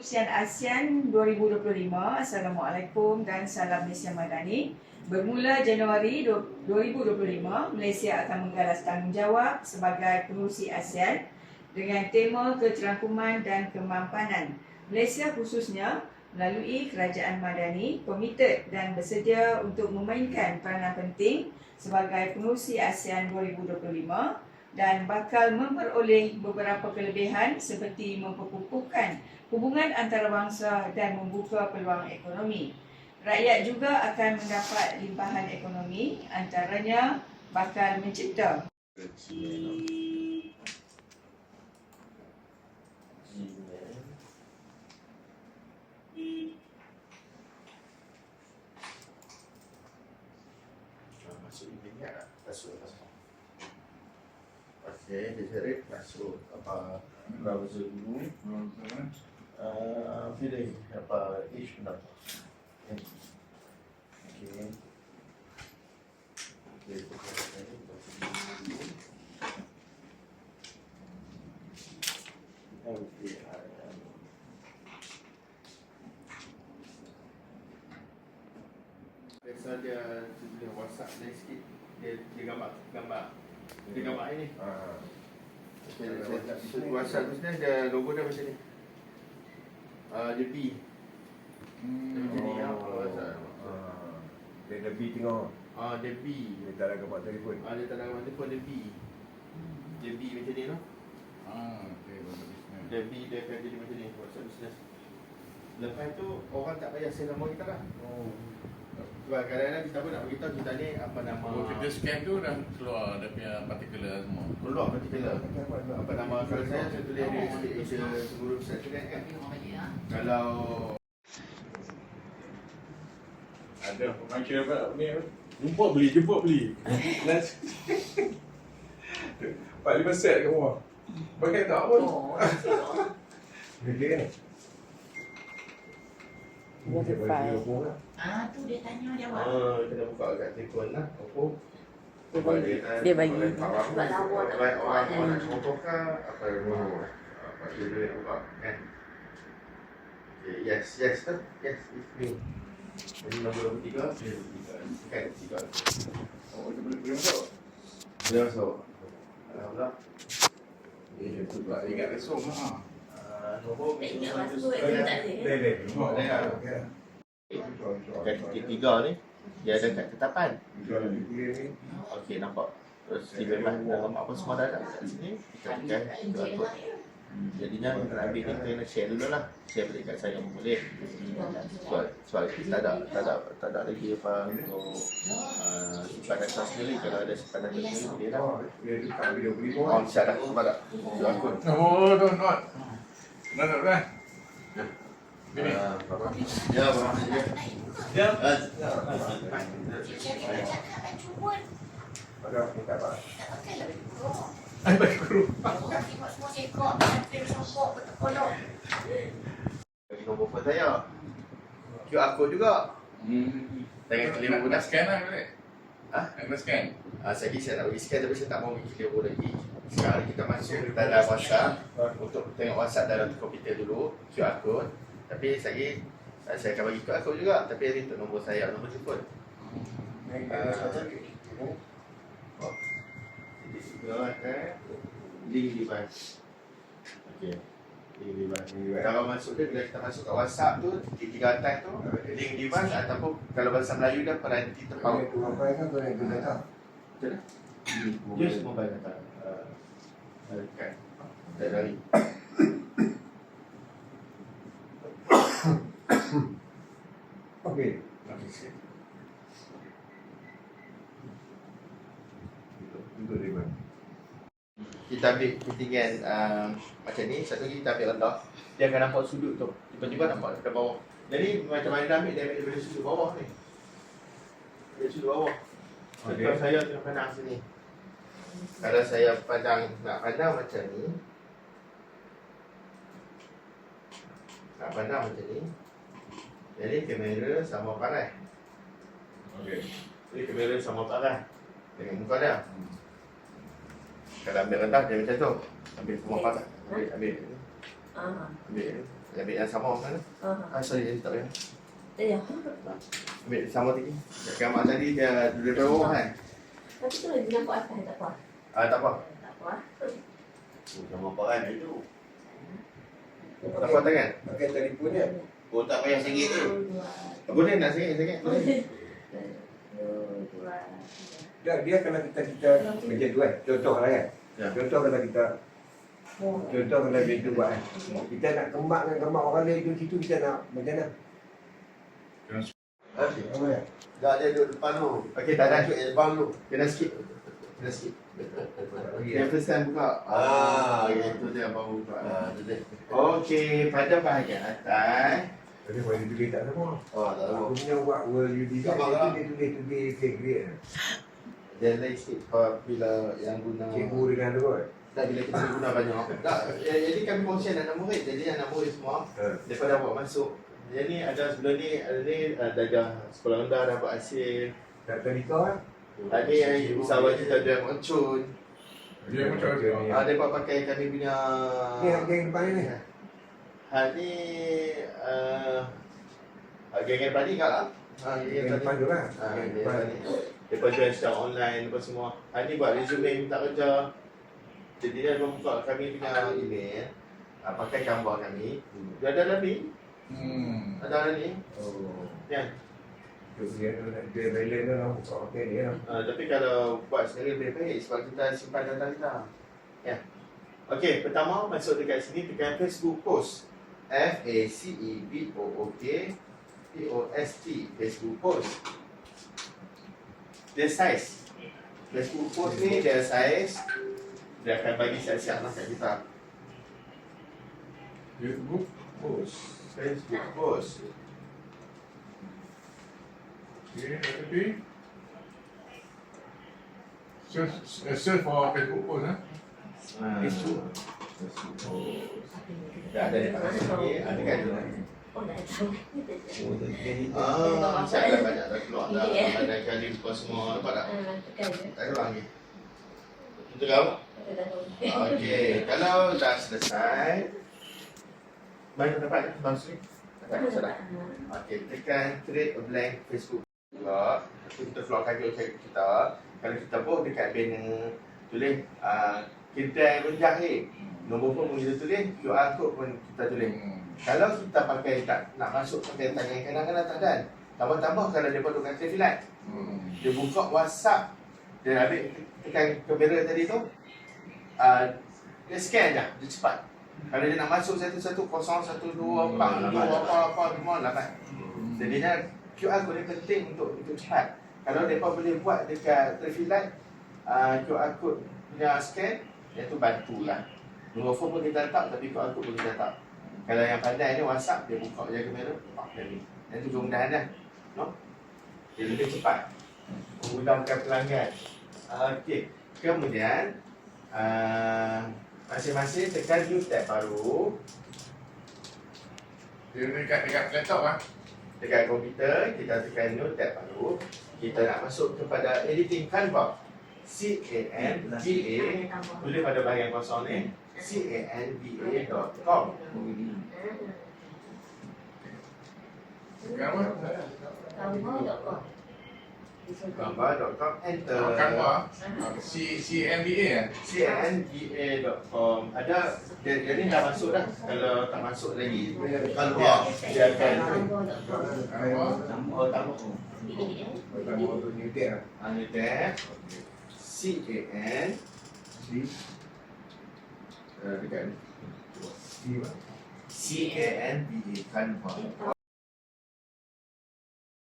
Usian ASEAN 2025, Assalamualaikum dan salam Malaysia Madani. Bermula Januari 2025, Malaysia akan menggalas tanggungjawab sebagai pengurusi ASEAN dengan tema kecerangkuman dan kemampanan. Malaysia khususnya melalui Kerajaan Madani komited dan bersedia untuk memainkan peranan penting sebagai pengurusi ASEAN 2025 dan bakal memperoleh beberapa kelebihan seperti memperkukuhkan hubungan antarabangsa dan membuka peluang ekonomi. Rakyat juga akan mendapat limpahan ekonomi antaranya bakal mencipta Masuk email ni tak? Masuk Okey, dia cari masuk apa browser dulu. Uh, pilih apa ish pendapat. Buka dulu. Okey, ah, Biasa dia dia WhatsApp dia sikit dia dia gambar gambar dia gambar ini. Ah, Okay, WhatsApp tu sebenarnya ada logo dia macam ni. Ah, dia B. Dia macam ni ah, kalau WhatsApp. ah. Dia ada B tengok. Ah, dia B. Dia tak ada gambar telefon. Ah, dia tak ada gambar telefon dia B. Dia B macam ni noh. Ah, business. Dia B dia akan jadi macam ni WhatsApp business. Lepas tu orang tak payah share nama kita lah. Oh. Sebab kadang-kadang kita pun nak beritahu kita ni apa nama Kalau kita scan tu dah keluar dia punya particular semua. keluar particular. Apa nama kalau saya saya tulis dia sikit Asia Seguru Pusat Kedai kan. Kalau Ada macam apa ni? Jemput beli, jemput beli. Empat lima set kat bawah. Pakai tak apa? Dia dia kan? Verify. Ah tu dia tanya jawab. ah, kita buka kat telefon lah. Oppo. Dia bagi. Dia bagi. Sebab lawa tak Orang orang orang nak contoh ke apa yang mau. Apa dia boleh buka kan. Yes, yes, tu. Yes, it's me. Jadi nombor 23, saya tiga. Kan, tiga. Oh, dia boleh boleh masuk. Boleh masuk. Alhamdulillah. Tu pula ingat resume ha. Ah, nombor Tak ingat password dia tak ada. Dia dia. Oh, dia. Okey. Kat titik tiga ni, dia ada kat ni. Okey, nampak. Terus di bebas dalam apa semua dah ada kat sini. Kita tekan QR code. Jadinya nak ambil ni kena share dulu lah. Share balik kat saya pun boleh. Sebab, sebab kita tak ada, tak ada, tak ada lagi apa untuk uh, simpanan tas sendiri. Kalau ada simpanan tas sendiri, boleh lah. Oh, dia tukar video beli Oh, pun. Nampak tak? Code. Oh, don't not. Not not right. Ini. Ah, Bapak. Ya, Bapak. Ya. Ah, Pada kita apa? Ai bagi guru. Bagi nombor phone saya. QR code juga. Hmm. Jangan Nak keliru nak dah. scan lah boleh. Ah? Nak kena scan. Ah, saya saya nak bagi scan tapi saya tak mau bagi keliru lagi. Sekarang kita masuk kita dalam WhatsApp untuk tengok WhatsApp dalam komputer dulu QR code. Tapi saya ah, saya akan bagi QR code juga tapi ini untuk nombor saya nombor telefon. Eh. Link device. Okey. Link device. Kalau masuk dia bila kita masuk kat WhatsApp tu titik tiga atas tu link device ataupun kalau bahasa Melayu dia peranti terpaut. Apa yang tu yang kita tak? Betul tak? Use mobile data. Uh, kan. Tak dari. Okey. Untuk dia bang. Kita ambil ketinggian uh, macam ni, satu lagi kita ambil rendah. Dia akan nampak sudut tu. Tiba-tiba nampak dekat bawah. Jadi macam mana dia ambil, dia ambil daripada sudut bawah ni. Dari sudut bawah. Okey. Kalau saya tengah pandang sini. Kalau saya pandang, nak pandang macam ni. Nak pandang macam ni. Jadi kamera sama paras. Okey. Jadi kamera sama paras. Dengan muka dia. Kalau ambil rendah dia macam tu. Ambil semua paras. Ambil, ambil. Ah. Ambil. Ambil yang sama mana? Ah, Ah, sorry, jadi tak payah. ya. Ambil sama tadi. Gambar tadi dia duduk bawah kan? Tapi tu lagi nampak atas tak apa. Ah, tak apa. Tak apa. Oh, nama apa kan itu? Tak apa tangan? Pakai telefon dia. Oh, tak payah sikit tu. Dua, Boleh nak sikit, sikit? Boleh. dua, Dia, dia kalau kita kita macam tu kan. Contoh lah kan. Ya. Contoh kalau kita contoh kalau dia tu buat kan. Kita nak kembangkan kembang orang lain tu situ kita nak macam mana? Okey. Apa? Dah dia duduk depan tu. Okey, tak ada duduk depan tu. Kena sikit. Kena sikit. Yang first time buka. Ah, itu dia baru buka. Ah, tu dia. Okey, pada bahagian atas. Tapi boleh tulis tak semua. Oh, tak tahu. Aku punya buat world you design Tak apa itu dia tulis tulis great great. Dia lain sikit bila yang guna. Cikgu dengan tu kan. Tak bila kita guna banyak. Tak, ya, jadi kami kongsi anak murid. Jadi anak murid semua Ha. daripada awak masuk. Jadi ni ada sebelum ni ada ni ada darjah sekolah rendah dapat hasil. Tak kan? Ada yang usahawan kita ada muncul. Dia macam tu. Ah, dia buat pakai kami punya Ni yang depan ni. Ha ni uh, geng-geng tadi kat lah. Ha, Yang geng-geng depan tadi. tu lah. Ha, Yang geng depan. tadi. Lepas jual secara online lepas semua. Ha ni buat resume minta kerja. Jadi dia membuka kami punya email. Ha, pakai gambar kami. Dia ada lebih. Hmm. Ada lagi. Oh. Tu dia dia balance tu lah. Buka pakai ni lah. Uh, tapi kalau buat sendiri lebih baik sebab kita simpan data kita. Ya. Okey, pertama masuk dekat sini tekan Facebook post. F A C E B O O K P O S T Facebook post. Dia size. Facebook post ni dia size dia akan bagi siap-siap lah kat kita. Facebook post. Facebook post. Okay, tapi search, uh, search for Facebook post ah. Ha. Facebook. Facebook post. Dah ada dekat sini, ada kat sini. Oh, dah tahu. Ah, macam dah banyak dah keluar dah. Ada kali lupa semua nampak tak? Ah, tekan je. Tak keluar lagi. Itu kau? Kita dah tahu. Okey, kalau dah selesai, mana dapat bang Sri? Dapat Mana sudah. dapat? Okey, tekan create a blank Facebook. Keluar, lepas kita keluarkan website kita. Kalau kita pun dekat banner tulis uh, kita menjahit. Nombor pun kita tulis, QR code pun kita tulis. Hmm. Kalau kita pakai tak nak masuk pakai tangan kanan kanan tak dan. Tambah-tambah kalau dia perlu kat filat, Hmm. dia buka WhatsApp, dia ambil tekan kamera tadi tu, uh, dia scan je, dia cepat. Kalau dia nak masuk satu-satu kosong satu dua empat dua apa apa semua dapat. Jadinya QR code dia penting untuk untuk cepat. Kalau mereka boleh buat dekat terfilat uh, QR code punya scan, itu bantulah. Nombor phone pun kita letak tapi QR code boleh letak. Kalau yang pandai ni WhatsApp dia buka je kamera, pak kali. Dan itu kemudahan dah. No? Dia lebih cepat. Memudahkan pelanggan. Okey. Kemudian uh, masing-masing tekan new tab baru Dia dekat dekat laptop ah. dekat komputer kita tekan new tab baru kita nak masuk kepada editing Canva C A N V A boleh pada bahagian kosong ni C A N V A dot com apa? Canva.com. Canva.com enter. Oh, Canva. C C M B A eh. C N V A dot com. Ada dia, dia ni dah masuk dah. Kalau tak masuk lagi Canva dia akan Canva. oh tak mau Pertama untuk new tab. Lah. Anu tab. C A N. Si. uh, dekat ni. C A N V A. Canva